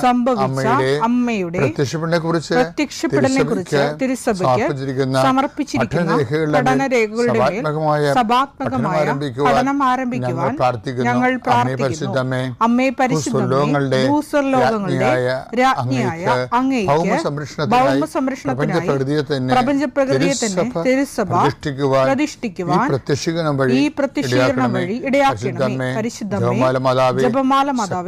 സംഭവിച്ച അമ്മയുടെ പ്രത്യക്ഷപ്പെടനെ കുറിച്ച് പ്രത്യക്ഷപ്പെടലിനെ കുറിച്ച് തിരുസഭയ്ക്ക് സമർപ്പിച്ചിരിക്കുന്ന പഠനരേഖകളുടെ സഭാത്മകമായ പഠനം ആരംഭിക്കുവാൻ ഞങ്ങൾ പ്രാർത്ഥിക്കുന്നു. രാജ്ഞിയായ അങ്ങേക്ക് ഭൗമ സംരക്ഷണത്തിനായി സംരക്ഷണത്തിനായി തന്നെ തിരുസഭ പ്രതിഷ്ഠിക്കുവാൻ പ്രത്യക്ഷീകരണം വഴി ഇടയാക്കണമേ. പരിശുദ്ധമേ ജപമാല മാതാവേ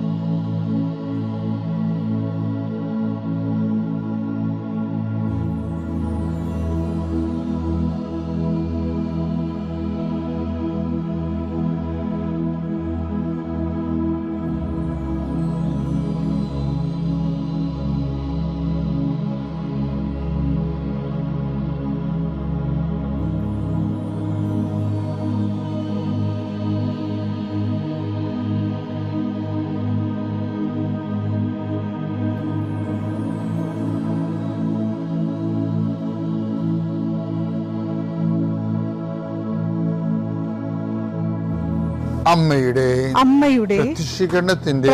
അമ്മയുടെ അമ്മയുടെ പ്രത്യക്ഷീകരണത്തിന്റെ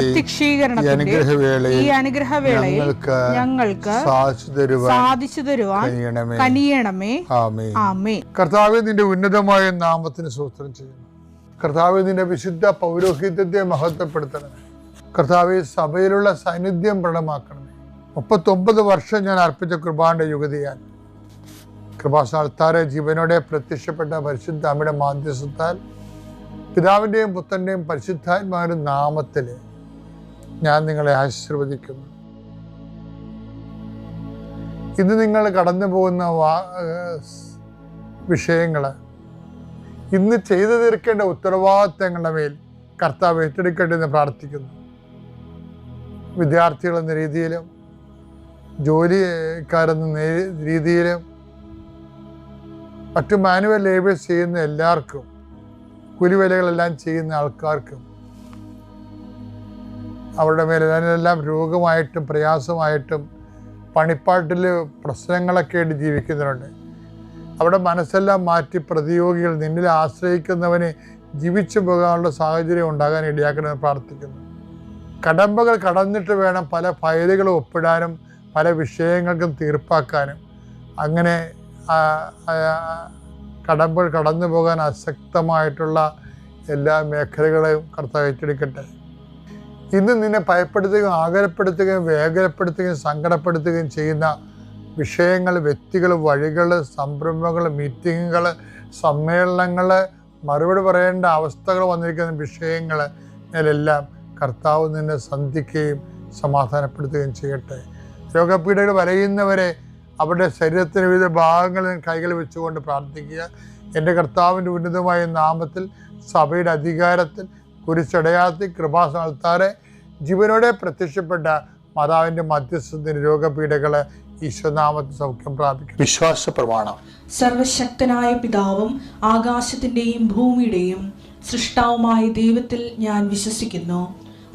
അനുഗ്രഹവേളയിൽ ഈ അനുഗ്രഹവേളയിൽ ഞങ്ങൾക്ക് ഞങ്ങൾക്ക് സാധിച്ചു തരുവാൻ സാധിച്ചു തരുവാൻ കനിയണമേ കനിയണമേ. ആമേ ആമേ കർത്താവ് നിന്റെ ഉന്നതമായ നാമത്തിന് സൂത്രം ചെയ്യുന്നു. കർത്താവ് നിന്റെ വിശുദ്ധ പൗരോഹിത്യത്തെ മഹത്വപ്പെടുത്തണമേ. കർത്താവ് സഭയിലുള്ള സാന്നിധ്യം പ്രകടമാക്കണമേ. മുപ്പത്തൊമ്പത് വർഷം ഞാൻ അർപ്പിച്ച കൃപാന്റെ യുഗതിയാൽ കൃപാസ്ഥാനത്താറെ ജീവനോടെ പ്രത്യക്ഷപ്പെട്ട പരിശുദ്ധ അമ്മയുടെ മാധ്യസ്ഥത്താൽ പിതാവിന്റെയും പുത്രന്റെയും പരിശുദ്ധാത്മാവിന്റെ നാമത്തിൽ ഞാൻ നിങ്ങളെ ആശീർവദിക്കുന്നു. ഇന്ന് നിങ്ങൾ കടന്നു പോകുന്ന വിഷയങ്ങൾ ഇന്ന് ചെയ്തു തീർക്കേണ്ട ഉത്തരവാദിത്തങ്ങളുടെ മേൽ കർത്താവ് ഏറ്റെടുക്കട്ടെ എന്ന് പ്രാർത്ഥിക്കുന്നു. വിദ്യാർത്ഥികൾ എന്ന രീതിയിലും ജോലിക്കാരെന്ന രീതിയിലും മറ്റു മാനുവൽ ലേബേഴ്സ് ചെയ്യുന്ന എല്ലാവർക്കും കൂലിവേലകളെല്ലാം ചെയ്യുന്ന ആൾക്കാർക്കും അവരുടെ മേലെ അതിനെല്ലാം രോഗമായിട്ടും പ്രയാസമായിട്ടും പണിപ്പാട്ടിൽ പ്രശ്നങ്ങളൊക്കെ ആയിട്ട് ജീവിക്കുന്നവരുണ്ട് അവിടെ മനസ്സെല്ലാം മാറ്റി പ്രതിയോഗികൾ നിന്നിൽ ആശ്രയിക്കുന്നവന് ജീവിച്ചു പോകാനുള്ള സാഹചര്യം ഉണ്ടാകാൻ ഇടയാക്കണമെന്ന് പ്രാർത്ഥിക്കുന്നു. കടമ്പകൾ കടന്നിട്ട് വേണം പല ഫയലുകൾ ഒപ്പിടാനും പല വിഷയങ്ങൾക്കും തീർപ്പാക്കാനും. അങ്ങനെ കടമ്പകൾ കടന്നു പോകാൻ അശക്തമായിട്ടുള്ള എല്ലാ മേഖലകളെയും കർത്താവ് ഏറ്റെടുക്കട്ടെ. ഇന്ന് നിന്നെ ഭയപ്പെടുത്തുകയും ആകരപ്പെടുത്തുകയും വേഗരപ്പെടുത്തുകയും സങ്കടപ്പെടുത്തുകയും ചെയ്യുന്ന വിഷയങ്ങൾ വ്യക്തികൾ വഴികൾ സംരംഭങ്ങൾ മീറ്റിങ്ങുകൾ സമ്മേളനങ്ങൾ മറുപടി പറയേണ്ട അവസ്ഥകൾ വന്നിരിക്കുന്ന വിഷയങ്ങൾ എല്ലാം കർത്താവ് നിന്നെ സന്ധിക്കുകയും സമാധാനപ്പെടുത്തുകയും ചെയ്യട്ടെ. രോഗപീഠകൾ വരയുന്നവരെ അവരുടെ ശരീരത്തിന് വിവിധ ഭാഗങ്ങളിൽ കൈകൾ വെച്ചുകൊണ്ട് പ്രാർത്ഥിക്കുക. എന്റെ കർത്താവിന്റെ ഉന്നതമായ നാമത്തിൽ സഭയുടെ അധികാരത്തിൽ കുരിശടയാത്തി കൃപാസ്ഥാനത്താറെ ജീവനോടെ പ്രത്യക്ഷപ്പെട്ട മാതാവിന്റെ മധ്യസ്ഥത്തിന് രോഗപീഠകളെ ഈശ്വനാമത്തിൽ സൗഖ്യം പ്രാപിക്കും വിശ്വാസ പ്രമാണം. സർവശക്തനായ പിതാവും ആകാശത്തിന്റെയും ഭൂമിയുടെയും സൃഷ്ടാവുമായ ദൈവത്തിൽ ഞാൻ വിശ്വസിക്കുന്നു.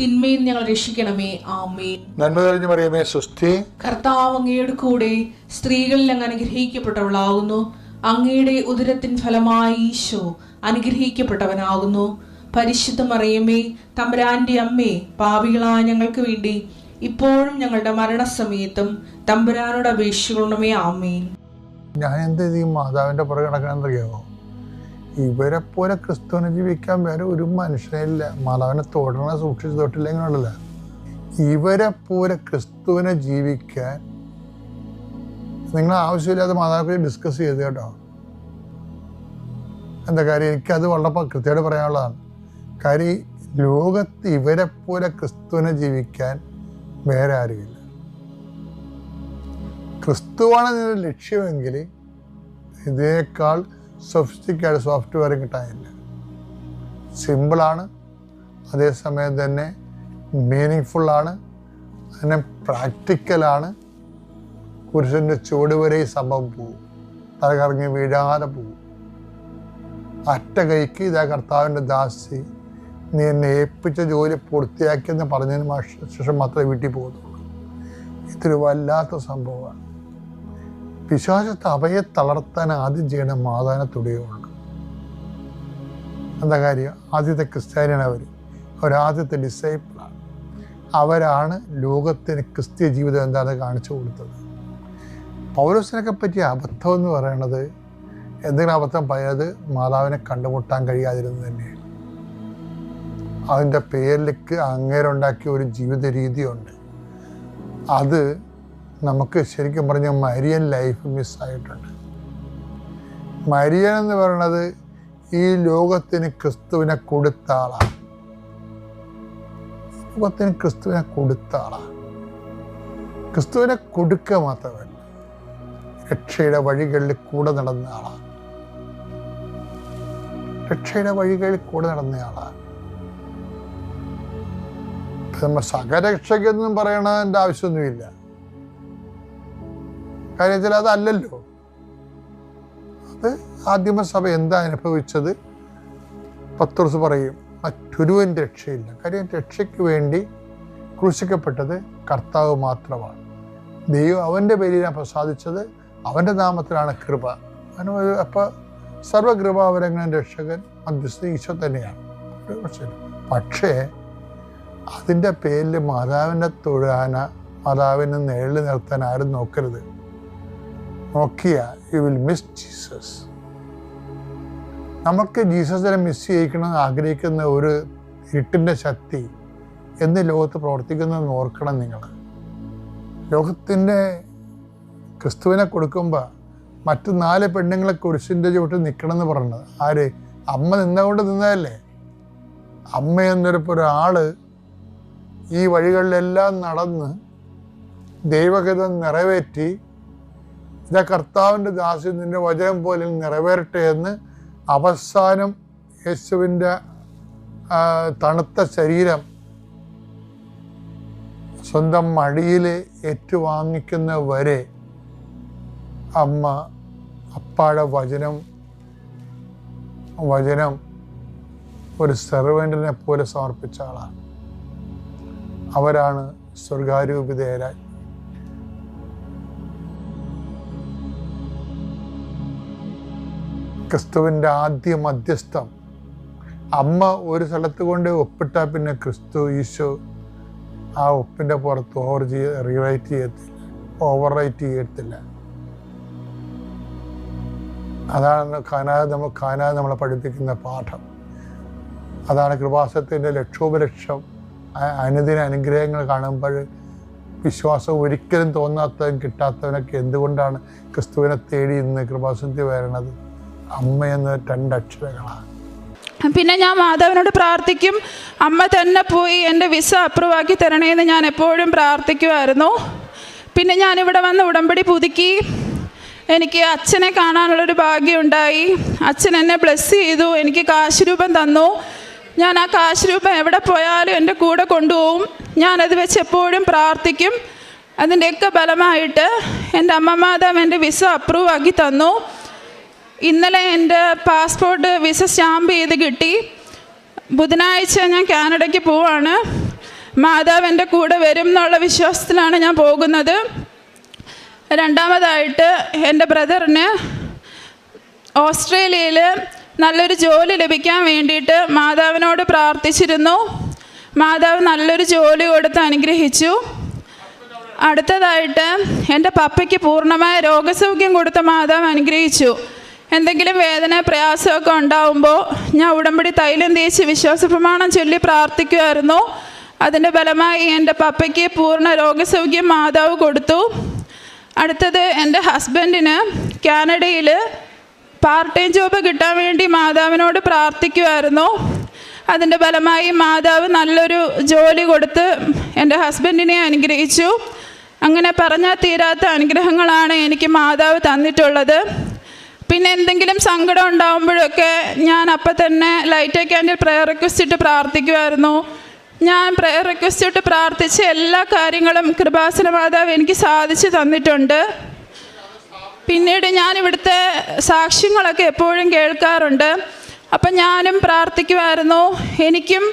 തിന്മയിൽ ഞങ്ങൾ രക്ഷിക്കണമേ. ആമേൻ. നന്മ തെളിഞ്ഞു പറയുമേ സുസ്ഥി കർത്താവ് അങ്ങയുടെ കൂടെ സ്ത്രീകളിൽ അങ്ങ് അനുഗ്രഹിക്കപ്പെട്ടവളാകുന്നു. അങ്ങയുടെ ഉദരത്തിൻ ഫലമായി ഈശോ അനുഗ്രഹിക്കപ്പെട്ടവനാകുന്നു. പരിശുദ്ധ മറിയമ്മേ തമ്പുരാന്റെ അമ്മേ പാപികളായ ഞങ്ങൾക്ക് വേണ്ടി ഇപ്പോഴും ഞങ്ങളുടെ മരണസമയത്തും തമ്പുരാനോട് അപേക്ഷിക്കണമേ. ആമേൻ. ഞാൻ എന്ത് മാതാവിന്റെ പുറകെ നടക്കണമെന്നറിയാമോ ഇവരെ പോലെ ക്രിസ്തുവിനെ ജീവിക്കാൻ വേറെ ഒരു മനുഷ്യനില്ല മാതാവിനെ തൊടണ സൂക്ഷിച്ച് തൊട്ടില്ലെങ്കിലുണ്ടല്ല ഇവരെ പോലെ ക്രിസ്തുവിനെ ജീവിക്കാൻ നിങ്ങൾ ആവശ്യമില്ലാതെ മാതാവിനെ ഡിസ്കസ് ചെയ്ത് കേട്ടോ. എന്താ കാര്യം? എനിക്കത് വളരെ കൃത്യമായിട്ട് പറയാനുള്ളതാണ്. കാര്യം ലോകത്ത് ഇവരെ പോലെ ക്രിസ്തുവിനെ ജീവിക്കാൻ വേറെ ആരുമില്ല. ക്രിസ്തുവാണ് നിന്റെ ലക്ഷ്യമെങ്കിൽ ഇതിനേക്കാൾ സൊഫിസ്റ്റിക്കായിട്ട് സോഫ്റ്റ്വെയർ കിട്ടാനില്ല. സിമ്പിളാണ് അതേസമയം തന്നെ മീനിങ് ഫുള്ളാണ് അതിനെ പ്രാക്ടിക്കലാണ്. പുരുഷന്റെ ചുവട് വരെ ഈ സംഭവം പോവും. തലകറങ്ങി വീഴാതെ പോവും. അറ്റ കൈക്ക് ഇതാ കർത്താവിന്റെ ദാസി നീ എന്നെ ഏൽപ്പിച്ച ജോലി പൂർത്തിയാക്കിയെന്ന് പറഞ്ഞതിന് ശേഷം മാത്രമേ വീട്ടിൽ പോകുന്നുള്ളൂ ഇതൊരു വല്ലാത്ത സംഭവമാണ്. പിശാചത്തെ അവയെ തളർത്താൻ ആദ്യം ചെയ്യണ മാതാവിനെ തുടിയുള്ളൂ എന്താ കാര്യം? ആദ്യത്തെ ക്രിസ്ത്യാനിയാണ് അവർ അവരാദ്യത്തെ ഡിസൈപ്പിളാണ് അവരാണ് ലോകത്തിന് ക്രിസ്ത്യ ജീവിതം എന്താണെന്ന് കാണിച്ചു കൊടുത്തത്. പൗരസിനൊക്കെ പറ്റിയ അബദ്ധം എന്ന് പറയണത് എന്തെങ്കിലും അബദ്ധം പറയുന്നത് മാതാവിനെ കണ്ടുമുട്ടാൻ കഴിയാതിരുന്നു തന്നെയാണ്. അതിന്റെ പേരിലേക്ക് അങ്ങേരുണ്ടാക്കിയ ഒരു ജീവിത രീതിയുണ്ട് അത് നമുക്ക് ശരിക്കും പറഞ്ഞ മരിയൻ ലൈഫ് മിസ്സായിട്ടുണ്ട് മരിയൻ എന്ന് പറയുന്നത് ഈ ലോകത്തിന് ക്രിസ്തുവിനെ കൊടുത്ത ആളാണ്. ലോകത്തിന് ക്രിസ്തുവിനെ കൊടുത്ത ആളാണ്. ക്രിസ്തുവിനെ കൊടുക്കുക മാത്രമല്ല രക്ഷയുടെ വഴികളിൽ കൂടെ നടന്ന ആളാണ്. രക്ഷയുടെ വഴികളിൽ കൂടെ നടന്ന ആളാണ്. നമ്മൾ സകരക്ഷയ്ക്കൊന്നും പറയണതിന്റെ ആവശ്യമൊന്നുമില്ല. കാര്യം വെച്ചാൽ അതല്ലല്ലോ അത് ആദ്യമസഭ എന്താ അനുഭവിച്ചത്? പത്രോസ് പറയും മറ്റൊരുവൻ രക്ഷയില്ല. കാര്യം രക്ഷയ്ക്ക് വേണ്ടി ക്രൂശിക്കപ്പെട്ടത് കർത്താവ് മാത്രമാണ്. ദൈവം അവന്റെ പേരിലാണ് പ്രസാദിച്ചത്. അവന്റെ നാമത്തിലാണ് കൃപ. അവന് അപ്പോൾ സർവകൃപാവരങ്ങളും രക്ഷകൻ മധ്യസ്ഥ ഈശോ തന്നെയാണ്. പക്ഷേ അതിന്റെ പേരിൽ മാതാവിനെ തൊഴാന മാതാവിനെ നേഴിൽ നിർത്താൻ ആരും നോക്കരുത്. നോക്കിയ യു വിൽ മിസ് ജീസസ് നമുക്ക് ജീസസിനെ മിസ് ചെയ്യിക്കണമെന്ന് ആഗ്രഹിക്കുന്ന ഒരു ഇരുട്ടിന്റെ ശക്തി എന്ന് ലോകത്ത് പ്രവർത്തിക്കുന്നതെന്ന് ഓർക്കണം നിങ്ങൾ. ലോകത്തിന്റെ ക്രിസ്തുവിനെ കൊടുക്കുമ്പോൾ മറ്റു നാല് പെണ്ണുങ്ങളെ കുരിശിന്റെ ചുവട്ടിൽ നിൽക്കണം എന്ന് പറഞ്ഞത് ആര്? അമ്മ നിന്നുകൊണ്ട് നിന്നതല്ലേ? അമ്മ എന്നൊരു ഒരാൾ ഈ വഴികളിലെല്ലാം നടന്ന് ദൈവഗതം നിറവേറ്റി ഇതാ കർത്താവിന്റെ ദാസി നിന്റെ വചനം പോലെ നിറവേറട്ടെ എന്ന് അവസാനം യേശുവിന്റെ തണുത്ത ശരീരം സ്വന്തം മടിയിൽ ഏറ്റുവാങ്ങിക്കുന്ന വരെ അമ്മ അപ്പാടെ വചനം വചനം ഒരു സെർവന്റിനെ പോലെ സമർപ്പിച്ച ആളാണ്. അവരാണ് സ്വർഗാരൂപിതയരായി ക്രിസ്തുവിന്റെ ആദ്യ മധ്യസ്ഥം. അമ്മ ഒരു സ്ഥലത്ത് കൊണ്ട് ഒപ്പിട്ടാൽ പിന്നെ ക്രിസ്തു ഈശോ ആ ഒപ്പിന്റെ പുറത്ത് ഓവർ ചെയ്യ റിവൈറ്റ് ചെയ്യത്തില്ല ഓവർ റൈറ്റ് ചെയ്യത്തില്ല. അതാണ് ഖാനാ നമ്മൾ ഖാനാ നമ്മളെ പഠിപ്പിക്കുന്ന പാഠം. അതാണ് കൃപാസത്തിന്റെ ലക്ഷോപലക്ഷം. അനുദിന അനുഗ്രഹങ്ങൾ കാണുമ്പോൾ വിശ്വാസം ഒരിക്കലും തോന്നാത്തവൻ കിട്ടാത്തവനൊക്കെ എന്തുകൊണ്ടാണ് ക്രിസ്തുവിനെ തേടി ഇന്ന് കൃപാസത്തിൽ വരണത്? അമ്മ രണ്ടക്ഷരങ്ങളാണ് പിന്നെ ഞാൻ മാധവനോട് പ്രാർത്ഥിക്കും അമ്മ തന്നെ പോയി എന്റെ വിസ അപ്രൂവ് ആക്കി തരണേന്ന് ഞാൻ എപ്പോഴും പ്രാർത്ഥിക്കുമായിരുന്നു പിന്നെ ഞാനിവിടെ വന്ന് ഉടമ്പടി പുതുക്കി. എനിക്ക് അച്ഛനെ കാണാനുള്ളൊരു ഭാഗ്യമുണ്ടായി. അച്ഛൻ എന്നെ ബ്ലെസ് ചെയ്തു എനിക്ക് കാശ് രൂപം തന്നു. ഞാൻ ആ കാശ് രൂപം എവിടെ പോയാലും എന്റെ കൂടെ കൊണ്ടുപോകും. ഞാനത് വെച്ച് എപ്പോഴും പ്രാർത്ഥിക്കും. അതിന്റെയൊക്കെ ബലമായിട്ട് എന്റെ അമ്മ മാതാവ് എന്റെ വിസ അപ്രൂവ് ആക്കി തന്നു. ഇന്നലെ എന്റെ പാസ്പോർട്ട് വിസ സ്റ്റാമ്പ് ചെയ്ത് കിട്ടി. ബുധനാഴ്ച ഞാൻ കാനഡയ്ക്ക് പോവാണ്. മാതാവ് എന്റെ കൂടെ വരും എന്നുള്ള വിശ്വാസത്തിലാണ് ഞാൻ പോകുന്നത്. രണ്ടാമതായിട്ട് എന്റെ ബ്രദറിന് ഓസ്ട്രേലിയയിൽ നല്ലൊരു ജോലി ലഭിക്കാൻ വേണ്ടിയിട്ട് മാതാവിനോട് പ്രാർത്ഥിച്ചിരുന്നു. മാതാവ് നല്ലൊരു ജോലി കൊടുത്ത് അനുഗ്രഹിച്ചു. അടുത്തതായിട്ട് എന്റെ പപ്പയ്ക്ക് പൂർണമായ രോഗസൗഖ്യം കൊടുത്ത മാതാവ് അനുഗ്രഹിച്ചു. എന്തെങ്കിലും വേദന പ്രയാസമൊക്കെ ഉണ്ടാവുമ്പോൾ ഞാൻ ഉടമ്പടി തൈലം തേച്ച് വിശ്വാസ പ്രമാണം ചൊല്ലി പ്രാർത്ഥിക്കുമായിരുന്നു. അതിന്റെ ഫലമായി എന്റെ പപ്പയ്ക്ക് പൂർണ രോഗസൗഖ്യം മാതാവ് കൊടുത്തു. അടുത്തത് എന്റെ ഹസ്ബൻഡിന് കാനഡയിൽ പാർട്ട് ടൈം ജോബ് കിട്ടാൻ വേണ്ടി മാതാവിനോട് പ്രാർത്ഥിക്കുമായിരുന്നു. അതിന്റെ ഫലമായി മാതാവ് നല്ലൊരു ജോലി കൊടുത്ത് എന്റെ ഹസ്ബൻഡിനെ അനുഗ്രഹിച്ചു. അങ്ങനെ പറഞ്ഞാൽ തീരാത്ത അനുഗ്രഹങ്ങളാണ് എനിക്ക് മാതാവ് തന്നിട്ടുള്ളത്. പിന്നെ എന്തെങ്കിലും സങ്കടം ഉണ്ടാകുമ്പോഴൊക്കെ ഞാൻ അപ്പം തന്നെ ലൈറ്റ് ക്യാൻഡിൽ പ്രെയർ റിക്വസ്റ്റ് ഇട്ട് പ്രാർത്ഥിക്കുമായിരുന്നു ഞാൻ പ്രെയർ റിക്വസ്റ്റ് ഇട്ട് പ്രാർത്ഥിച്ച എല്ലാ കാര്യങ്ങളും കൃപാസന മാതാവ് എനിക്ക് സാധിച്ചു തന്നിട്ടുണ്ട്. പിന്നീട് ഞാൻ ഇവിടുത്തെ സാക്ഷ്യങ്ങളൊക്കെ എപ്പോഴും കേൾക്കാറുണ്ട്. അപ്പം ഞാനും പ്രാർത്ഥിക്കുമായിരുന്നു എനിക്കും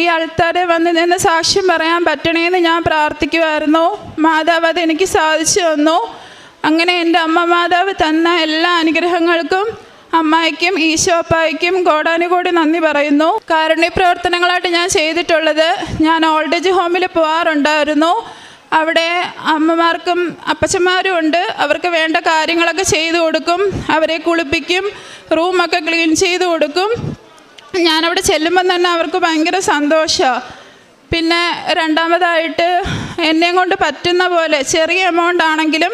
ഈ ആൾക്കാരെ വന്ന് നിന്ന് സാക്ഷ്യം പറയാൻ പറ്റണേന്ന് ഞാൻ പ്രാർത്ഥിക്കുമായിരുന്നു മാതാവ് അത് എനിക്ക് സാധിച്ചു തന്നു. അങ്ങനെ എന്റെ അമ്മ മാതാവ് തന്ന എല്ലാ അനുഗ്രഹങ്ങൾക്കും അമ്മായിക്കും ഈശോപ്പായിക്കും കോടാനുകോടി നന്ദി പറയുന്നു. കാരുണ്യ പ്രവർത്തനങ്ങളായിട്ട് ഞാൻ ചെയ്തിട്ടുള്ളത് ഞാൻ ഓൾഡ് ഏജ് ഹോമിൽ പോകാറുണ്ടായിരുന്നു അവിടെ അമ്മമാർക്കും അപ്പച്ചന്മാരും ഉണ്ട്. അവർക്ക് വേണ്ട കാര്യങ്ങളൊക്കെ ചെയ്തു കൊടുക്കും. അവരെ കുളിപ്പിക്കും റൂമൊക്കെ ക്ലീൻ ചെയ്തു കൊടുക്കും. ഞാനവിടെ ചെല്ലുമ്പം തന്നെ അവർക്ക് ഭയങ്കര സന്തോഷമാണ് പിന്നെ രണ്ടാമതായിട്ട് എന്നെയും കൊണ്ട് പറ്റുന്ന പോലെ ചെറിയ എമൗണ്ട് ആണെങ്കിലും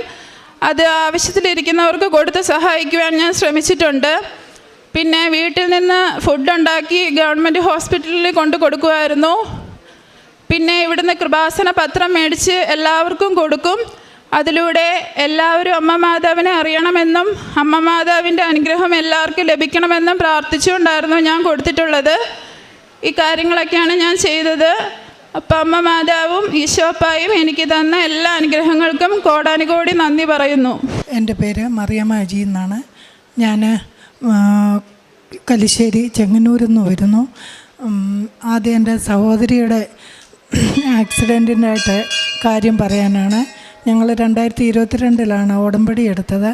അത് ആവശ്യത്തിലിരിക്കുന്നവർക്ക് കൊടുത്ത് സഹായിക്കുവാൻ ഞാൻ ശ്രമിച്ചിട്ടുണ്ട്. പിന്നെ വീട്ടിൽ നിന്ന് ഫുഡ് ഉണ്ടാക്കി ഗവൺമെന്റ് ഹോസ്പിറ്റലിൽ കൊണ്ട് കൊടുക്കുമായിരുന്നു പിന്നെ ഇവിടുന്ന് കൃപാസന പത്രം മേടിച്ച് എല്ലാവർക്കും കൊടുക്കും. അതിലൂടെ എല്ലാവരും അമ്മ മാതാവിനെ അറിയണമെന്നും അമ്മ മാതാവിന്റെ അനുഗ്രഹം എല്ലാവർക്കും ലഭിക്കണമെന്നും പ്രാർത്ഥിച്ചുകൊണ്ടായിരുന്നു ഞാൻ കൊടുത്തിട്ടുള്ളത്. ഈ കാര്യങ്ങളൊക്കെയാണ് ഞാൻ ചെയ്തത്. അപ്പം അമ്മ മാതാവും ഈശോപ്പായും എനിക്ക് തന്ന എല്ലാ അനുഗ്രഹങ്ങൾക്കും കോടാനുകോടി നന്ദി പറയുന്നു. എന്റെ പേര് മറിയമ്മ അജി എന്നാണ്. ഞാൻ കലിശ്ശേരി ചെങ്ങന്നൂരിൽ നിന്ന് വരുന്നു. ആദ്യം എന്റെ സഹോദരിയുടെ ആക്സിഡന്റിനായിട്ട് കാര്യം പറയാനാണ്. ഞങ്ങൾ രണ്ടായിരത്തി ഇരുപത്തിരണ്ടിലാണ് ഉടമ്പടി എടുത്തത്.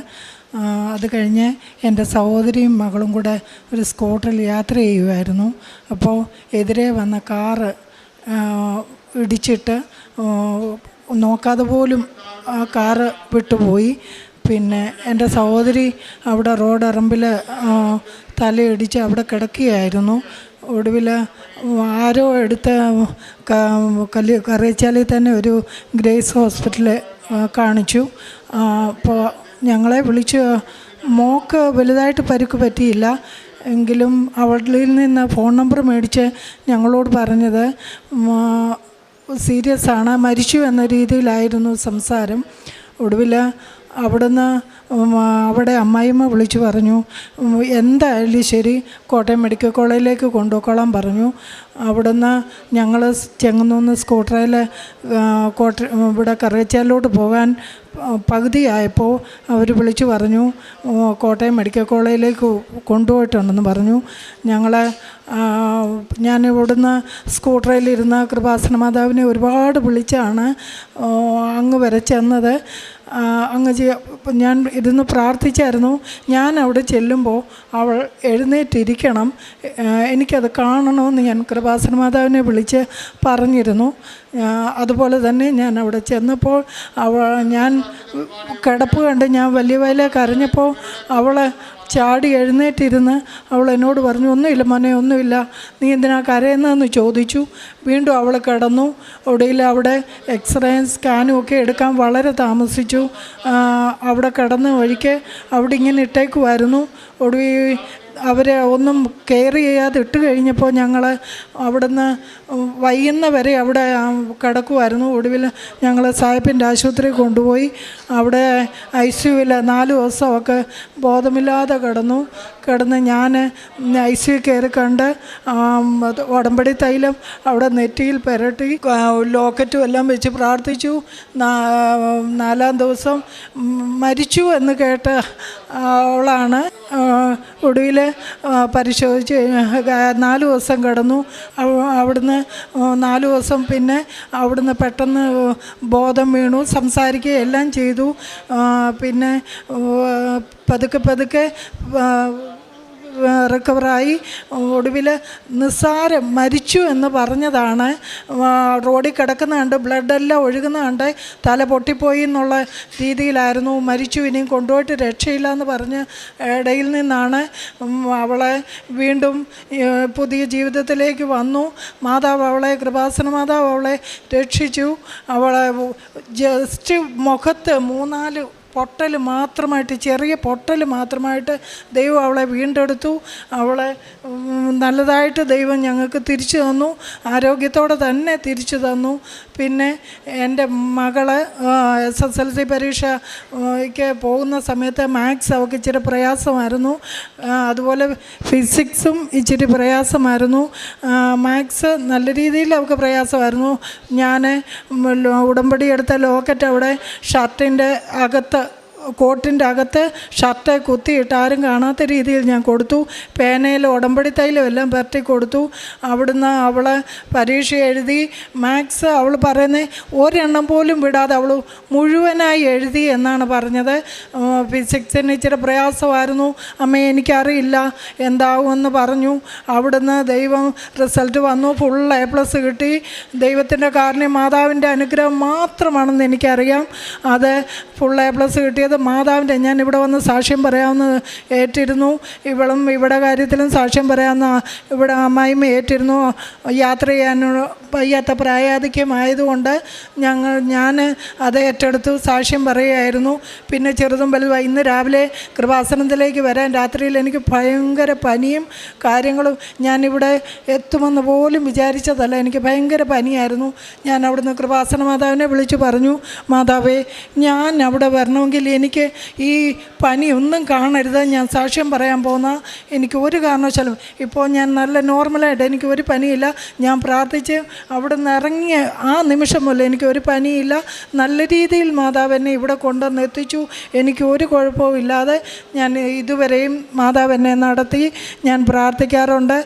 അത് കഴിഞ്ഞ് എന്റെ സഹോദരിയും മകളും കൂടെ ഒരു സ്കൂട്ടറിൽ യാത്ര ചെയ്യുമായിരുന്നു. അപ്പോൾ എതിരെ വന്ന കാറ് ഇടിച്ചിട്ട് നോക്കാതെ പോലും ആ കാറ് വിട്ടുപോയി. പിന്നെ എന്റെ സഹോദരി അവിടെ റോഡറമ്പിൽ തലയിടിച്ച് അവിടെ കിടക്കുകയായിരുന്നു. ഒടുവിൽ ആരോ എടുത്ത കല്ല് കറിയച്ചാലിൽ തന്നെ ഒരു ഗ്രേസ് ഹോസ്പിറ്റലിൽ കാണിച്ചു. അപ്പോൾ ഞങ്ങളെ വിളിച്ച് മോക്ക് വലുതായിട്ട് പരിക്ക് പറ്റിയില്ല. എങ്കിലും അവളിൽ നിന്ന് ഫോൺ നമ്പർ മേടിച്ച് ഞങ്ങളോട് പറഞ്ഞത് സീരിയസ് ആണ് മരിച്ചു എന്ന രീതിയിലായിരുന്നു സംസാരം. ഒടുവിൽ അവിടുന്ന് അവിടെ അമ്മായിമ്മ വിളിച്ചു പറഞ്ഞു എന്തായാലും ശരി കോട്ടയം മെഡിക്കൽ കോളേജിലേക്ക് കൊണ്ടുപോയിക്കോളാൻ പറഞ്ഞു. അവിടുന്ന് ഞങ്ങൾ ചെങ്ങന്നൂന്ന് സ്കൂട്ടറിൽ കോട്ട ഇവിടെ കറിയച്ചാലിലോട്ട് പോകാൻ പകുതിയായപ്പോൾ അവർ വിളിച്ചു പറഞ്ഞു കോട്ടയം മെഡിക്കൽ കോളേജിലേക്ക് കൊണ്ടുപോയിട്ടുണ്ടെന്ന് പറഞ്ഞു. ഞങ്ങൾ ഞാൻ ഇവിടുന്ന് സ്കൂട്ടറിലിരുന്ന കൃപാസന മാതാവിനെ ഒരുപാട് വിളിച്ചാണ് അങ്ങ് വരെ ചെന്നത്. അങ്ങ് ചെയ്യ ഞാൻ ഇരുന്ന് പ്രാർത്ഥിച്ചായിരുന്നു. ഞാൻ അവിടെ ചെല്ലുമ്പോൾ അവൾ എഴുന്നേറ്റിരിക്കണം. എനിക്കത് കാണണമെന്ന് ഞാൻ കൃപാസന മാതാവിനെ വിളിച്ച് പറഞ്ഞിരുന്നു. അതുപോലെ തന്നെ ഞാൻ അവിടെ ചെന്നപ്പോൾ അവൾ ഞാൻ കിടപ്പ് കണ്ട് ഞാൻ വലിയ വലിയ കരഞ്ഞപ്പോൾ അവളെ ചാടി എഴുന്നേറ്റിരുന്ന് അവൾ എന്നോട് പറഞ്ഞു ഒന്നുമില്ല മോനെ ഒന്നുമില്ല. നീ എന്തിനാ കരയുന്നതെന്ന് ചോദിച്ചു. വീണ്ടും അവൾ കിടന്നു. ഒടുവിൽ അവിടെ എക്സ്റേയും സ്കാനും ഒക്കെ എടുക്കാൻ വളരെ താമസിച്ചു. അവിടെ കിടന്ന വഴിക്ക് അവിടെ ഇങ്ങനെ ഇട്ടേക്കുമായിരുന്നു ഒടുവിൽ അവരെ ഒന്നും കെയർ ചെയ്യാതെ ഇട്ട് കഴിഞ്ഞപ്പോൾ ഞങ്ങൾ അവിടുന്ന് വൈകുന്ന വരെ അവിടെ കിടക്കുമായിരുന്നു ഒടുവിൽ ഞങ്ങൾ സാഹിബിന്റെ ആശുപത്രിയിൽ കൊണ്ടുപോയി. അവിടെ ഐ സിയുവിൽ നാല് ദിവസമൊക്കെ ബോധമില്ലാതെ കിടന്നു. കിടന്ന് ഞാൻ ഐ സി കയറി കണ്ട് ഉടമ്പടി തൈലം അവിടെ നെറ്റിയിൽ പുരട്ടി ലോക്കറ്റും എല്ലാം വെച്ച് പ്രാർത്ഥിച്ചു. നാലാം ദിവസം മരിച്ചു എന്ന് കേട്ട അവളാണ് ഒടുവിൽ പരിശോധിച്ച് നാല് ദിവസം കിടന്നു. അവ- അവിടുന്ന് നാല് ദിവസം പിന്നെ അവിടുന്ന് പെട്ടെന്ന് ബോധം വീണു. സംസാരിക്കുകയെല്ലാം ചെയ്തു. പിന്നെ പതുക്കെ പതുക്കെ റിക്കവറായി ഒടുവിൽ നിസ്സാരം മരിച്ചു എന്ന് പറഞ്ഞതാണ്. റോഡിൽ കിടക്കുന്ന കണ്ട് ബ്ലഡെല്ലാം ഒഴുകുന്ന തല പൊട്ടിപ്പോയി എന്നുള്ള രീതിയിലായിരുന്നു. മരിച്ചു ഇനിയും കൊണ്ടുപോയിട്ട് രക്ഷയില്ല എന്ന് പറഞ്ഞ് ഇടയിൽ നിന്നാണ്. അവളെ വീണ്ടും പുതിയ ജീവിതത്തിലേക്ക് വന്നു. മാതാവ് അവളെ കൃപാസന മാതാവ് അവളെ രക്ഷിച്ചു. അവളെ ജസ്റ്റ് മുഖത്ത് മൂന്നാൽ പൊട്ടൽ മാത്രമായിട്ട് ചെറിയ പൊട്ടൽ മാത്രമായിട്ട് ദൈവം അവളെ വീണ്ടെടുത്തു. അവളെ നല്ലതായിട്ട് ദൈവം ഞങ്ങൾക്ക് തിരിച്ചു തന്നു. ആരോഗ്യത്തോടെ തന്നെ തിരിച്ചു തന്നു. പിന്നെ എന്റെ മകൾ എസ് എസ് എൽ സി പരീക്ഷയ്ക്ക് പോകുന്ന സമയത്ത് മാത്സ് അവൾക്ക് ഇച്ചിരി പ്രയാസമായിരുന്നു. അതുപോലെ ഫിസിക്സും ഇച്ചിരി പ്രയാസമായിരുന്നു. മാത്സ് നല്ല രീതിയിൽ അവൾക്ക് പ്രയാസമായിരുന്നു. ഞാൻ ഉടമ്പടി എടുത്ത ലോക്കറ്റ് അവിടെ ഷർട്ടിന്റെ അകത്ത് കോട്ടിന്റെ അകത്ത് ഷർട്ട് കുത്തിയിട്ട് ആരും കാണാത്ത രീതിയിൽ ഞാൻ കൊടുത്തു. പേനയിൽ ഉടമ്പടി തൈലം എല്ലാം പറ്റി കൊടുത്തു. അവിടുന്ന് അവൾ പരീക്ഷ എഴുതി. മാത്സ് അവൾ പറയുന്നത് ഒരെണ്ണം പോലും വിടാതെ അവൾ മുഴുവനായി എഴുതി എന്നാണ് പറഞ്ഞത്. ഫിസിക്സിന് ഇച്ചിരി പ്രയാസമായിരുന്നു. അമ്മ എനിക്കറിയില്ല എന്താവുമെന്ന് പറഞ്ഞു. അവിടുന്ന് ദൈവം റിസൾട്ട് വന്നു. ഫുൾ എ പ്ലസ് കിട്ടി. ദൈവത്തിന്റെ കാരണം മാതാവിന്റെ അനുഗ്രഹം മാത്രമാണെന്ന് എനിക്കറിയാം. അത് ഫുൾ എ പ്ലസ് കിട്ടിയത് മാതാവിന്റെ ഞാൻ ഇവിടെ വന്ന് സാക്ഷ്യം പറയാമെന്ന് ഏറ്റിരുന്നു. ഇവളും ഇവിടെ കാര്യത്തിലും സാക്ഷ്യം പറയാമെന്ന് ഇവിടെ അമ്മായിമ്മ ഏറ്റിരുന്നു. യാത്ര ചെയ്യാനുള്ള വയ്യാത്ത പ്രായാധിക്യമായതുകൊണ്ട് ഞങ്ങൾ ഞാൻ അത് ഏറ്റെടുത്തു സാക്ഷ്യം പറയുകയായിരുന്നു. പിന്നെ ചെറുതും വലുതായി ഇന്ന് രാവിലെ കൃപാസനത്തിലേക്ക് വരാൻ രാത്രിയിൽ എനിക്ക് ഭയങ്കര പനിയും കാര്യങ്ങളും ഞാനിവിടെ എത്തുമെന്ന് പോലും വിചാരിച്ചതല്ല. എനിക്ക് ഭയങ്കര പനിയായിരുന്നു. ഞാൻ അവിടുന്ന് കൃപാസന മാതാവിനെ വിളിച്ചു പറഞ്ഞു മാതാവേ ഞാൻ അവിടെ വരണമെങ്കിൽ എനിക്ക് ഈ പനി ഒന്നും കാണരുത്. ഞാൻ സാക്ഷ്യം പറയാൻ പോകുന്ന എനിക്ക് ഒരു കാരണവശാലും ഇപ്പോൾ ഞാൻ നല്ല നോർമലായിട്ട് എനിക്ക് ഒരു പനിയില്ല. ഞാൻ പ്രാർത്ഥിച്ച് അവിടെ നിന്ന് ഇറങ്ങിയ ആ നിമിഷം മുതൽ എനിക്ക് ഒരു പനിയില്ല. നല്ല രീതിയിൽ മാതാവ് എന്നെ ഇവിടെ കൊണ്ടുവന്ന് എത്തിച്ചു. എനിക്ക് ഒരു കുഴപ്പവും ഇല്ലാതെ ഞാൻ ഇതുവരെയും മാതാവ് എന്നെ നടത്തി. ഞാൻ പ്രാർത്ഥിക്കാറുണ്ട്.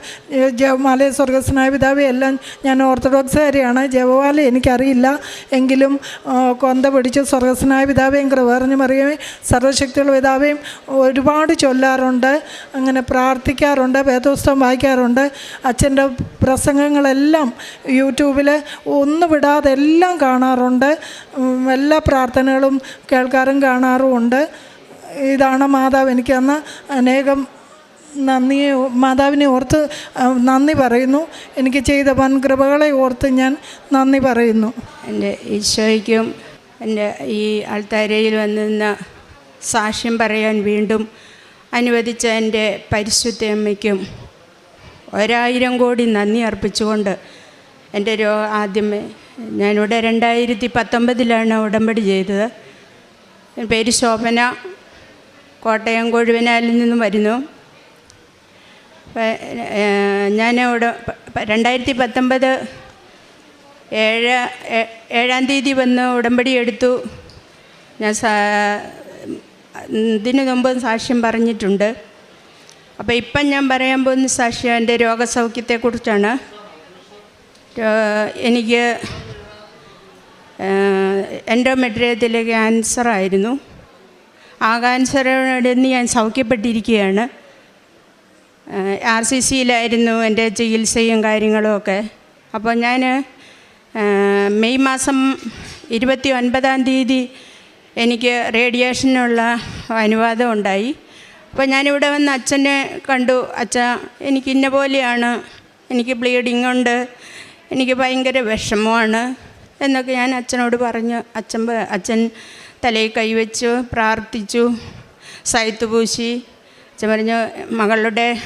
ജവമാലയ സ്വർഗസ്നായ പിതാവ് എല്ലാം ഞാൻ ഓർത്തഡോക്സുകാരിയാണ് ജവമാല എനിക്കറിയില്ല. എങ്കിലും കൊന്ത പിടിച്ച് സ്വർഗസ്നായ പിതാവേയും പറഞ്ഞു മറിയമേ സർവശക്തിയുള്ള പിതാവേയും ഒരുപാട് ചൊല്ലാറുണ്ട് അങ്ങനെ പ്രാർത്ഥിക്കാറുണ്ട് വേദോസ്തം വായിക്കാറുണ്ട്. അച്ഛന്റെ പ്രസംഗങ്ങളെല്ലാം യൂട്യൂബിൽ ഒന്നും വിടാതെ എല്ലാം കാണാറുണ്ട്. എല്ലാ പ്രാർത്ഥനകളും കേൾക്കാറും കാണാറുമുണ്ട്. ഇതാണ് മാതാവ് എനിക്ക് അന്ന് അനേകം നന്ദിയെ മാതാവിനെ ഓർത്ത് നന്ദി പറയുന്നു. എനിക്ക് ചെയ്ത വൻകൃപകളെ ഓർത്ത് ഞാൻ നന്ദി പറയുന്നു. എന്റെ ഈശോയ്ക്കും എന്റെ ഈ അൾത്താരയിൽ വന്നിരുന്ന സാക്ഷ്യം പറയാൻ വീണ്ടും അനുവദിച്ച എന്റെ പരിശുദ്ധ അമ്മയ്ക്കും ഒരായിരം കോടി നന്ദി അർപ്പിച്ചുകൊണ്ട് എന്റെ രോ ആദ്യമേ ഞാനിവിടെ രണ്ടായിരത്തി പത്തൊമ്പതിലാണ് ഉടമ്പടി ചെയ്തത്. പേര് ശോഭന. കോട്ടയം കൊഴുവനാലിൽ നിന്നും വരുന്നു. ഞാൻ ഇവിടെ രണ്ടായിരത്തി പത്തൊമ്പത് ഏഴ് ഏഴാം തീയതി വന്ന് ഉടമ്പടി എടുത്തു. ഞാൻ ഇതിനു മുമ്പ് സാക്ഷ്യം പറഞ്ഞിട്ടുണ്ട്. അപ്പോൾ ഇപ്പം ഞാൻ പറയാൻ പോകുന്ന സാക്ഷ്യം എന്റെ രോഗസൗഖ്യത്തെക്കുറിച്ചാണ്. എനിക്ക് എൻഡോമെട്രിയത്തിൽ ക്യാൻസറായിരുന്നു. ആ ക്യാൻസറോട് നിന്ന് ഞാൻ സൗഖ്യപ്പെട്ടിരിക്കുകയാണ്. ആർ സി സിയിലായിരുന്നു എന്റെ ചികിത്സയും കാര്യങ്ങളും ഒക്കെ. അപ്പോൾ ഞാൻ മെയ് മാസം ഇരുപത്തി ഒൻപതാം തീയതി എനിക്ക് റേഡിയേഷനുള്ള അനുവാദം ഉണ്ടായി. അപ്പോൾ ഞാനിവിടെ വന്ന് അച്ഛനെ കണ്ടു. അച്ഛ എനിക്ക് ഇന്ന പോലെയാണ്. എനിക്ക് ബ്ലീഡിങ് ഉണ്ട്. എനിക്ക് ഭയങ്കര വിഷമമാണ് എന്നൊക്കെ ഞാൻ അച്ഛനോട് പറഞ്ഞു. അച്ഛൻ അച്ഛൻ തലയിൽ കൈവച്ചു പ്രാർത്ഥിച്ചു സൈത്തുപൂശി അച്ഛൻ പറഞ്ഞു മകളുടെ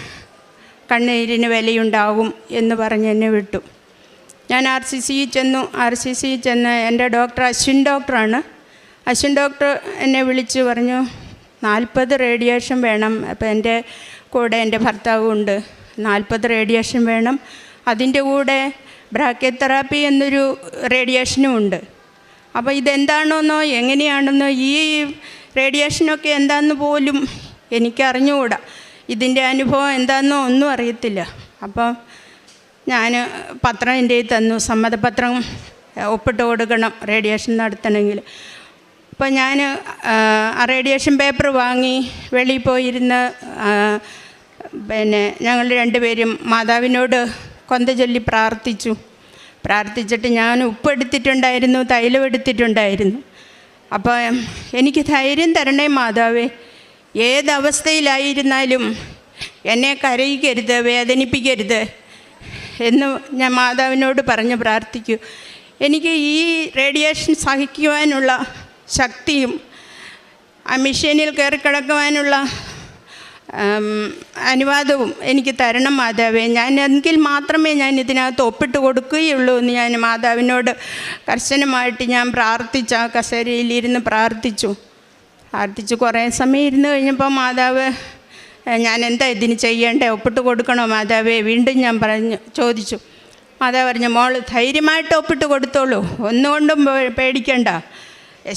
കണ്ണീരിന് വിലയുണ്ടാകും എന്ന് പറഞ്ഞ് എന്നെ വിട്ടു. ഞാൻ ആർ സി സിയിൽ ചെന്നു. ആർ സി സിയിൽ ചെന്ന് എന്റെ ഡോക്ടർ അശ്വിൻ ഡോക്ടറാണ്. അശ്വിൻ ഡോക്ടർ എന്നെ വിളിച്ച് പറഞ്ഞു നാൽപ്പത് റേഡിയേഷൻ വേണം. അപ്പോൾ എന്റെ കൂടെ എന്റെ ഭർത്താവും ഉണ്ട്. നാൽപ്പത് റേഡിയേഷൻ വേണം. അതിന്റെ കൂടെ ബ്രാക്കറ്റ് തെറാപ്പി എന്നൊരു റേഡിയേഷനും ഉണ്ട്. അപ്പോൾ ഇതെന്താണെന്നോ എങ്ങനെയാണെന്നോ ഈ റേഡിയേഷനൊക്കെ എന്താണെന്ന് പോലും എനിക്കറിഞ്ഞുകൂടാ. ഇതിന്റെ അനുഭവം എന്താണെന്നോ ഒന്നും അറിയത്തില്ല. അപ്പം ഞാൻ പത്രം എന്റെ തന്നു. സമ്മതപത്രം ഒപ്പിട്ട് കൊടുക്കണം. റേഡിയേഷൻ നടത്തണമെങ്കിൽ. അപ്പോൾ ഞാൻ ആ റേഡിയേഷൻ പേപ്പർ വാങ്ങി വെളിയിൽ പോയിരുന്ന് പിന്നെ ഞങ്ങൾ രണ്ടുപേരും മാതാവിനോട് കൊന്ത ചൊല്ലി പ്രാർത്ഥിച്ചു. പ്രാർത്ഥിച്ചിട്ട് ഞാൻ ഉപ്പ് എടുത്തിട്ടുണ്ടായിരുന്നു തൈലം എടുത്തിട്ടുണ്ടായിരുന്നു. അപ്പോൾ എനിക്ക് ധൈര്യം തരണേ മാതാവേ. ഏതവസ്ഥയിലായിരുന്നാലും എന്നെ കരയിക്കരുത് വേദനിപ്പിക്കരുത്. എന്ന് ഞാൻ മാതാവിനോട് പറഞ്ഞ് പ്രാർത്ഥിക്കൂ. എനിക്ക് ഈ റേഡിയേഷൻ സഹിക്കുവാനുള്ള ശക്തിയും ആ മിഷീനിൽ കയറി കിടക്കുവാനുള്ള അനുവാദവും എനിക്ക് തരണം മാതാവേ. ഞാൻ എങ്കിൽ മാത്രമേ ഞാൻ ഇതിനകത്ത് ഒപ്പിട്ട് കൊടുക്കുകയുള്ളൂ എന്ന് ഞാൻ മാതാവിനോട് കർശനമായിട്ട് ഞാൻ പ്രാർത്ഥിച്ച ആ കസേരയിലിരുന്ന് പ്രാർത്ഥിച്ചു. പ്രാർത്ഥിച്ച് കുറേ സമയം ഇരുന്ന് കഴിഞ്ഞപ്പോൾ മാതാവ് "ഏ, ഞാൻ എന്താ ഇതിന് ചെയ്യേണ്ടേ? ഒപ്പിട്ട് കൊടുക്കണോ മാതാവേ? വീണ്ടും ഞാൻ പറഞ്ഞു ചോദിച്ചു. മാതാവ് പറഞ്ഞു മോൾ ധൈര്യമായിട്ട് ഒപ്പിട്ട് കൊടുത്തോളൂ. ഒന്നുകൊണ്ടും പേടിക്കണ്ട.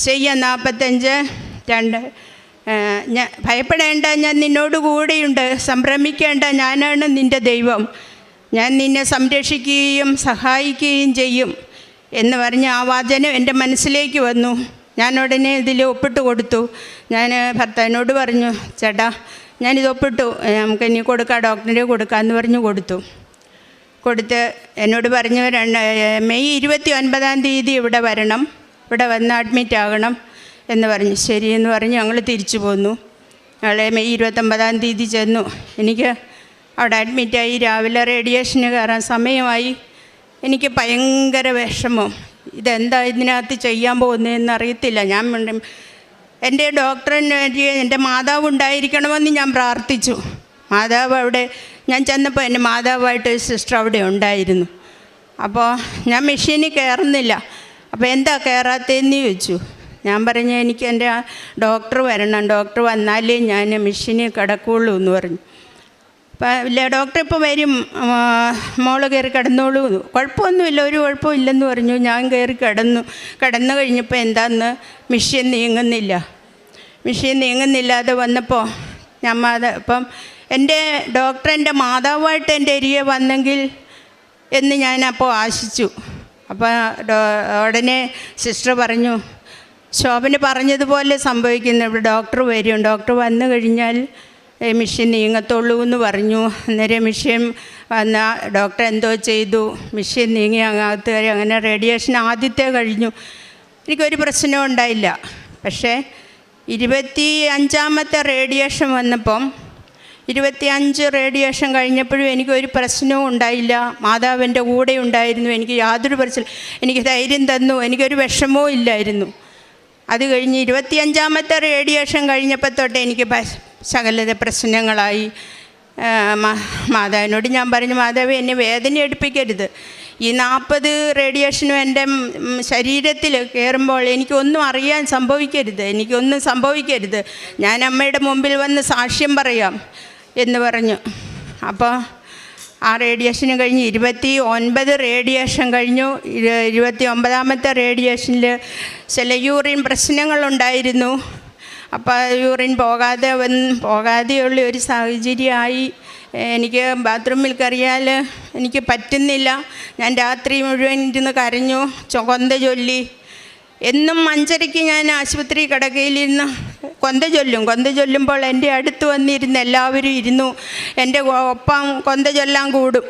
ഐ നാൽപ്പത്തഞ്ച് രണ്ട് ഞാൻ ഭയപ്പെടേണ്ട ഞാൻ നിന്നോട് കൂടെയുണ്ട്. സംരംഭിക്കേണ്ട ഞാനാണ് നിന്റെ ദൈവം. ഞാൻ നിന്നെ സംരക്ഷിക്കുകയും സഹായിക്കുകയും ചെയ്യും എന്ന് പറഞ്ഞ് ആ വാചനം എന്റെ മനസ്സിലേക്ക് വന്നു. ഞാൻ ഉടനെ ഇതിൽ ഒപ്പിട്ട് കൊടുത്തു. ഞാൻ ഭർത്താവിനോട് പറഞ്ഞു ചേട്ടാ ഞാനിത് ഒപ്പിട്ടു. നമുക്ക് ഇനി കൊടുക്കാം. ഡോക്ടറിന്റെ കൊടുക്കാമെന്ന് പറഞ്ഞു കൊടുത്തു. കൊടുത്ത് എന്നോട് പറഞ്ഞു മെയ് ഇരുപത്തി ഒൻപതാം തീയതി ഇവിടെ വരണം. ഇവിടെ വന്ന് അഡ്മിറ്റ് ആകണം. എന്ന് പറഞ്ഞു. ശരിയെന്ന് പറഞ്ഞ്. ഞങ്ങൾ തിരിച്ചു പോന്നു. ഞങ്ങളെ മെയ് ഇരുപത്തൊമ്പതാം തീയതി ചെന്നു. എനിക്ക് അവിടെ അഡ്മിറ്റായി രാവിലെ റേഡിയേഷന് കയറാൻ സമയമായി. എനിക്ക് ഭയങ്കര വിഷമം. ഇതെന്താ ഇതിനകത്ത് ചെയ്യാൻ പോകുന്നതെന്ന് അറിയത്തില്ല. ഞാൻ. എന്റെ ഡോക്ടറിന് വേണ്ടി എന്റെ മാതാവ് ഉണ്ടായിരിക്കണമെന്ന് ഞാൻ പ്രാർത്ഥിച്ചു. മാതാവ് അവിടെ ഞാൻ ചെന്നപ്പോൾ എന്റെ മാതാവായിട്ട് സിസ്റ്റർ അവിടെ ഉണ്ടായിരുന്നു. അപ്പോൾ ഞാൻ മെഷീനിൽ കയറുന്നില്ല. അപ്പോൾ എന്താ കയറാത്തതെന്ന് ചോദിച്ചു. ഞാൻ പറഞ്ഞു എനിക്ക് എന്റെ ഡോക്ടർ വരണം. ഡോക്ടർ വന്നാലേ ഞാൻ മെഷീനിൽ കിടക്കുകയുള്ളൂ എന്ന് പറഞ്ഞു. ഇല്ല ഡോക്ടർ ഇപ്പോൾ വരും. മോൾ കയറി കിടന്നോളൂ. കുഴപ്പമൊന്നുമില്ല ഒരു കുഴപ്പവും ഇല്ലെന്ന് പറഞ്ഞു. ഞാൻ കയറി കിടന്നു. കിടന്നു കഴിഞ്ഞപ്പോൾ എന്താന്ന്? മെഷീൻ നീങ്ങുന്നില്ല. മെഷീൻ നീങ്ങുന്നില്ലാതെ വന്നപ്പോൾ ഞാൻ മാതാ ഇപ്പം എന്റെ ഡോക്ടർ എന്റെ മാതാവായിട്ട് എന്റെ അരികെ വന്നെങ്കിൽ എന്ന് ഞാൻ അപ്പോൾ ആശിച്ചു. അപ്പോൾ ഉടനെ സിസ്റ്റർ പറഞ്ഞു ശോഭന് പറഞ്ഞതുപോലെ സംഭവിക്കുന്നു. ഇവിടെ ഡോക്ടർ വരും. ഡോക്ടർ വന്നു കഴിഞ്ഞാൽ മിഷ്യൻ നീങ്ങത്തുള്ളൂ എന്ന് പറഞ്ഞു. അന്നേരം മിഷ്യൻ വന്ന ഡോക്ടർ എന്തോ ചെയ്തു. മിഷ്യൻ നീങ്ങി അങ്ങാത്ത കയറി അങ്ങനെ റേഡിയേഷൻ ആദ്യത്തെ കഴിഞ്ഞു. എനിക്കൊരു പ്രശ്നവും ഉണ്ടായില്ല. പക്ഷേ ഇരുപത്തി അഞ്ചാമത്തെ റേഡിയേഷൻ വന്നപ്പം ഇരുപത്തി അഞ്ച് റേഡിയേഷൻ കഴിഞ്ഞപ്പോഴും എനിക്കൊരു പ്രശ്നവും ഉണ്ടായില്ല. മാതാവിന്റെ കൂടെ ഉണ്ടായിരുന്നു. എനിക്ക് യാതൊരു പ്രശ്നം എനിക്ക് ധൈര്യം തന്നു. എനിക്കൊരു വിഷമവും ഇല്ലായിരുന്നു. അത് കഴിഞ്ഞ് ഇരുപത്തിയഞ്ചാമത്തെ റേഡിയേഷൻ കഴിഞ്ഞപ്പോൾ തൊട്ട് എനിക്ക് സകലത പ്രശ്നങ്ങളായി. മാതാവിനോട് ഞാൻ പറഞ്ഞു മാതാവ് എന്നെ വേദന എടുപ്പിക്കരുത് ഈ നാൽപ്പത് റേഡിയേഷനും എന്റെ ശരീരത്തിൽ കയറുമ്പോൾ എനിക്കൊന്നും അറിയാൻ സംഭവിക്കരുത്. എനിക്കൊന്നും സംഭവിക്കരുത്. ഞാൻ അമ്മയുടെ മുമ്പിൽ വന്ന് സാക്ഷ്യം പറയാം എന്ന് പറഞ്ഞു. അപ്പോൾ ആ റേഡിയേഷന് കഴിഞ്ഞ് ഇരുപത്തി ഒൻപത് റേഡിയേഷൻ കഴിഞ്ഞു. ഇരു- ഇരുപത്തി ഒമ്പതാമത്തെ റേഡിയേഷനിൽ ചില യൂറിൻ പ്രശ്നങ്ങളുണ്ടായിരുന്നു അപ്പോൾ യൂറിൻ പോകാതെ പോകാതെയുള്ള ഒരു സാഹചര്യമായി. എനിക്ക് ബാത്റൂമിൽ കയറിയാൽ എനിക്ക് പറ്റുന്നില്ല. ഞാൻ രാത്രി മുഴുവൻ ഇരുന്ന് കരഞ്ഞു കൊന്ത ചൊല്ലി. എന്നും അഞ്ചരയ്ക്ക് ഞാൻ ആശുപത്രി കിടക്കയിലിരുന്ന് കൊന്ത ചൊല്ലും. കൊന്ത ചൊല്ലുമ്പോൾ എന്റെ അടുത്ത് വന്നിരുന്ന് എല്ലാവരും ഇരുന്നു. എന്റെ ഒപ്പം കൊന്ത ചൊല്ലാൻ കൂടും.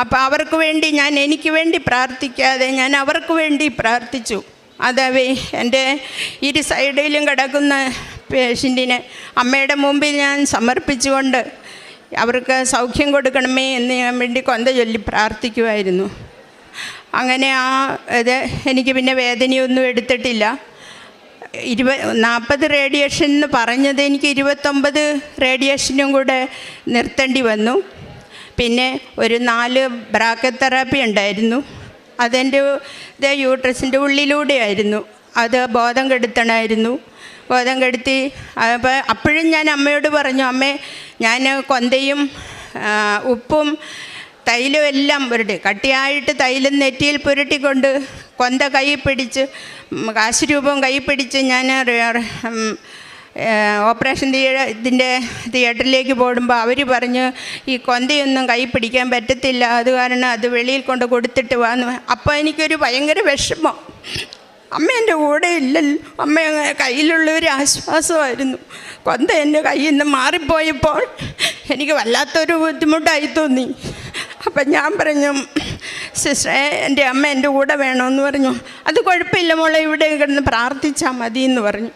അപ്പോൾ അവർക്ക് വേണ്ടി ഞാൻ എനിക്ക് വേണ്ടി പ്രാർത്ഥിക്കാതെ ഞാൻ അവർക്ക് വേണ്ടി പ്രാർത്ഥിച്ചു. അതവേ എന്റെ ഇരു സൈഡിലും കിടക്കുന്ന പേഷ്യന്റിനെ അമ്മയുടെ മുമ്പിൽ ഞാൻ സമർപ്പിച്ചുകൊണ്ട് അവർക്ക് സൗഖ്യം കൊടുക്കണമേ എന്ന് ഞാൻ വേണ്ടി കൊന്ത ചൊല്ലി പ്രാർത്ഥിക്കുമായിരുന്നു അങ്ങനെ ആ ഇത് എനിക്ക് പിന്നെ വേദനയൊന്നും എടുത്തിട്ടില്ല. ഇരുപ നാൽപ്പത് റേഡിയേഷൻ എന്ന് പറഞ്ഞത് എനിക്ക് ഇരുപത്തൊമ്പത് റേഡിയേഷനും കൂടെ നിർത്തേണ്ടി വന്നു. പിന്നെ ഒരു നാല് ബ്രാക്കറ്റ് തെറാപ്പി ഉണ്ടായിരുന്നു. അതെന്റെ ഇത് യൂട്രസിന്റെ ഉള്ളിലൂടെയായിരുന്നു. അത് ബോധം കെടുത്തണമായിരുന്നു. ബോധം കെടുത്തി അപ്പോൾ അപ്പോഴും ഞാൻ അമ്മയോട് പറഞ്ഞു അമ്മേ ഞാൻ കൊന്തയും ഉപ്പും തൈലും എല്ലാം പുരട്ടി കട്ടിയായിട്ട് തൈലം നെറ്റിയിൽ പുരട്ടിക്കൊണ്ട് കൊന്ത കൈ പിടിച്ച് കാശ് രൂപം കൈ പിടിച്ച് ഞാൻ ഓപ്പറേഷൻ ഇതിന്റെ തിയേറ്ററിലേക്ക് പോടുമ്പോൾ അവർ പറഞ്ഞു ഈ കൊന്തയൊന്നും കൈ പിടിക്കാൻ പറ്റത്തില്ല. അത് കാരണം അത് വെളിയിൽ കൊണ്ട് കൊടുത്തിട്ട് വന്നു അപ്പോൾ എനിക്കൊരു ഭയങ്കര വിഷമം. അമ്മ എന്റെ കൂടെ ഇല്ലല്ലോ. അമ്മ കയ്യിലുള്ള ഒരു ആശ്വാസമായിരുന്നു. കൊന്ത എന്റെ കയ്യിൽ നിന്ന് മാറിപ്പോയപ്പോൾ എനിക്ക് വല്ലാത്തൊരു ബുദ്ധിമുട്ടായി തോന്നി. അപ്പം ഞാൻ പറഞ്ഞു സിസ്റ്ററെ എന്റെ അമ്മ എന്റെ കൂടെ വേണമെന്ന് പറഞ്ഞു. അത് കുഴപ്പമില്ല മോളെ ഇവിടെ കിടന്ന് പ്രാർത്ഥിച്ചാൽ മതി എന്ന് പറഞ്ഞു.